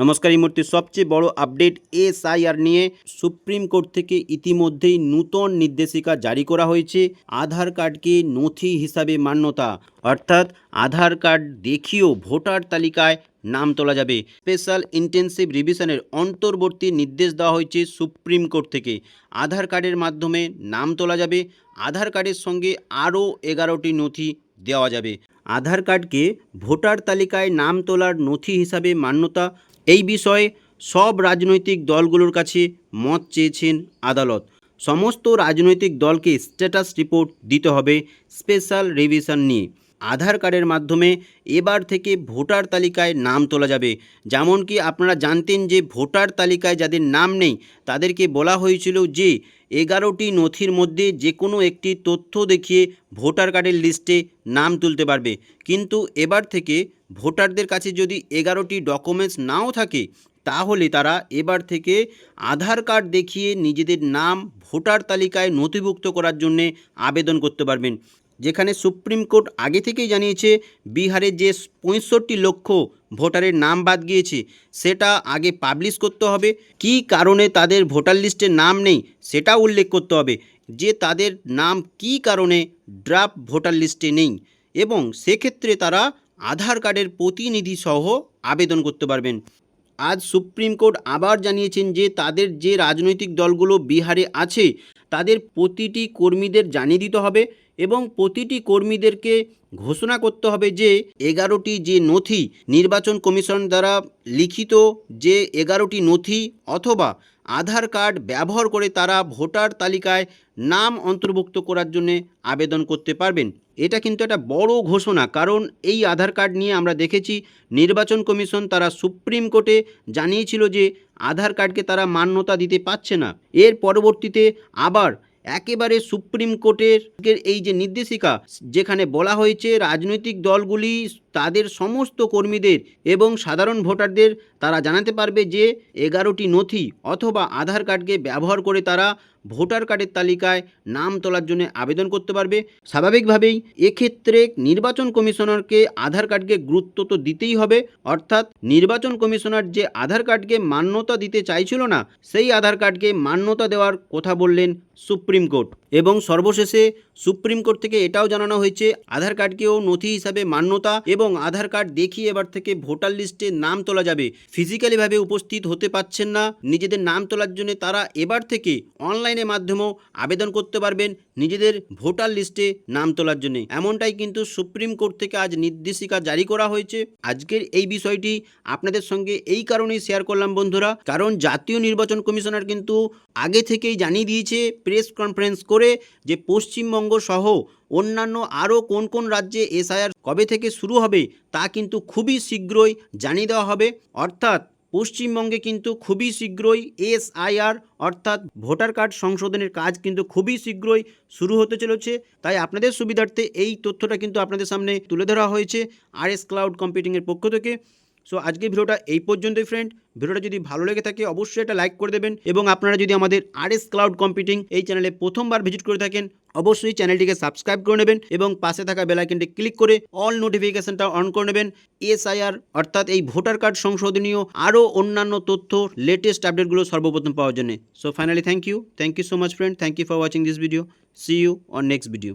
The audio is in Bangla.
নমস্কার, এই মুহূর্তে সবচেয়ে বড় আপডেট এসআইআর নিয়ে সুপ্রিম কোর্ট থেকে ইতিমধ্যেই নূতন নির্দেশিকা জারি করা হয়েছে আধার কার্ডকে নথি হিসাবে মান্যতা। অর্থাৎ আধার কার্ড দেখিয়েও ভোটার তালিকায় নাম তোলা যাবে। স্পেশাল ইন্টেন্সিভ রিভিশনের অন্তর্বর্তী নির্দেশ দেওয়া হয়েছে সুপ্রিম কোর্ট থেকে। আধার কার্ডের মাধ্যমে নাম তোলা যাবে। আধার কার্ডের সঙ্গে আরও এগারোটি নথি দেওয়া যাবে। আধার কার্ডকে ভোটার তালিকায় নাম তোলার নথি হিসাবে মান্যতা, এই বিষয়ে সব রাজনৈতিক দলগুলোর কাছে মত চেয়েছেন আদালত। সমস্ত রাজনৈতিক দলকে স্ট্যাটাস রিপোর্ট দিতে হবে স্পেশাল রিভিশন নিয়ে। আধার কার্ডের মাধ্যমে এবার থেকে ভোটার তালিকায় নাম তোলা যাবে। যেমন কি আপনারা জানতেন যে ভোটার তালিকায় যাদের নাম নেই, তাদেরকে বলা হয়েছিল যে এগারোটি নথির মধ্যে যে কোনো একটি তথ্য দেখিয়ে ভোটার কার্ডের লিস্টে নাম তুলতে পারবে। কিন্তু এবার থেকে ভোটারদের কাছে যদি এগারোটি ডকুমেন্টস নাও থাকে, তাহলে তারা এবার থেকে আধার কার্ড দেখিয়ে নিজেদের নাম ভোটার তালিকায় নথিভুক্ত করার জন্যে আবেদন করতে পারবেন। যেখানে সুপ্রিম কোর্ট আগে থেকেই জানিয়েছে বিহারের যে পঁয়ষট্টি লক্ষ ভোটারের নাম বাদ গিয়েছে, সেটা আগে পাবলিশ করতে হবে। কী কারণে তাদের ভোটার লিস্টে নাম নেই সেটা উল্লেখ করতে হবে। যে তাদের নাম কী কারণে ড্রাফট ভোটার লিস্টে নেই এবং সেক্ষেত্রে তারা আধার কার্ডের প্রতিনিধি সহ আবেদন করতে পারবেন। আজ সুপ্রিম কোর্ট আবার জানিয়েছেন যে তাদের যে রাজনৈতিক দলগুলো বিহারে আছে তাদের প্রতিটি কর্মীদের জানিয়ে দিতে হবে এবং প্রতিটি কর্মীদেরকে ঘোষণা করতে হবে যে এগারোটি যে নথি নির্বাচন কমিশন দ্বারা লিখিত যে এগারোটি নথি অথবা আধার কার্ড ব্যবহার করে তারা ভোটার তালিকায় নাম অন্তর্ভুক্ত করার জন্যে আবেদন করতে পারবেন। এটা কিন্তু একটা বড় ঘোষণা, কারণ এই আধার কার্ড নিয়ে আমরা দেখেছি নির্বাচন কমিশন তারা সুপ্রিম কোর্টে জানিয়েছিল যে আধার কার্ডকে তারা মান্যতা দিতে পারছে না। এর পরবর্তীতে আবার একেবারে সুপ্রিম কোর্টের এই যে নির্দেশিকা, যেখানে বলা হয়েছে রাজনৈতিক দলগুলি তাদের সমস্ত কর্মীদের এবং সাধারণ ভোটারদের তারা জানাতে পারবে যে এগারোটি নথি অথবা আধার কার্ডকে ব্যবহার করে তারা ভোটার কার্ডের তালিকায় নাম তোলার জন্য আবেদন করতে পারবে। স্বাভাবিকভাবেই এক্ষেত্রে নির্বাচন কমিশনারকে আধার কার্ডকে গুরুত্ব তো দিতেই হবে। অর্থাৎ নির্বাচন কমিশনার যে আধার কার্ডকে মান্যতা দিতে চাইছিল না, সেই আধার কার্ডকে মান্যতা দেওয়ার কথা বললেন সুপ্রিম কোর্ট। এবং সর্বশেষে সুপ্রিম কোর্ট থেকে এটাও জানানো হয়েছে, আধার কার্ডকেও নথি হিসাবে মান্যতা এবং আধার কার্ড দেখিয়ে এবার থেকে ভোটার লিস্টে নাম তোলা যাবে। ফিজিক্যালিভাবে উপস্থিত হতে পারছেন না, নিজেদের নাম তোলার জন্য তারা এবার থেকে অনলাইনের মাধ্যমেও আবেদন করতে পারবেন নিজেদের ভোটার লিস্টে নাম তোলার জন্য। এমনটাই কিন্তু সুপ্রিম কোর্ট থেকে আজ নির্দেশিকা জারি করা হয়েছে। আজকের এই বিষয়টি আপনাদের সঙ্গে এই কারণেই শেয়ার করলাম বন্ধুরা। কারণ জাতীয় নির্বাচন কমিশনার কিন্তু আগে থেকেই জানিয়ে দিয়েছে প্রেস কনফারেন্স করে যে পশ্চিমবঙ্গ সহ অন্যান্য আরও কোন কোন রাজ্যে এসআইআর কবে থেকে শুরু হবে তা কিন্তু খুবই শীঘ্রই জানিয়ে দেওয়া হবে। অর্থাৎ পশ্চিমবঙ্গে কিন্তু খুবই শীঘ্রই এসআইআর, অর্থাৎ ভোটার কার্ড সংশোধনের কাজ কিন্তু খুবই শীঘ্রই শুরু হতে চলেছে। তাই আপনাদের সুবিধার্থে এই তথ্যটা কিন্তু আপনাদের সামনে তুলে ধরা হয়েছে আর এস ক্লাউড কম্পিউটিংয়ের পক্ষ থেকে। সো আজকের ভিডিওটা এই পর্যন্তই ফ্রেন্ড ভিডিওটা যদি ভালো লেগে থাকে, অবশ্যই এটা লাইক করে দেবেন এবং আপনারা যদি আমাদের আর এস ক্লাউড কম্পিউটিং এই চ্যানেলে প্রথমবার ভিজিট করে থাকেন, অবশ্যই চ্যানেলটিকে সাবস্ক্রাইব করে নেবেন এবং পাশে থাকা বেলাইকনটি ক্লিক করে অল নোটিফিকেশনটা অন করে নেবেন। এসআইআর অর্থাৎ এই ভোটার কার্ড সংশোধনীয় আরও অন্যান্য তথ্য লেটেস্ট আপডেটগুলো সর্বপ্রথম পাওয়ার জন্য। So finally thank you thank you so much friend thank you for watching this video see you on next video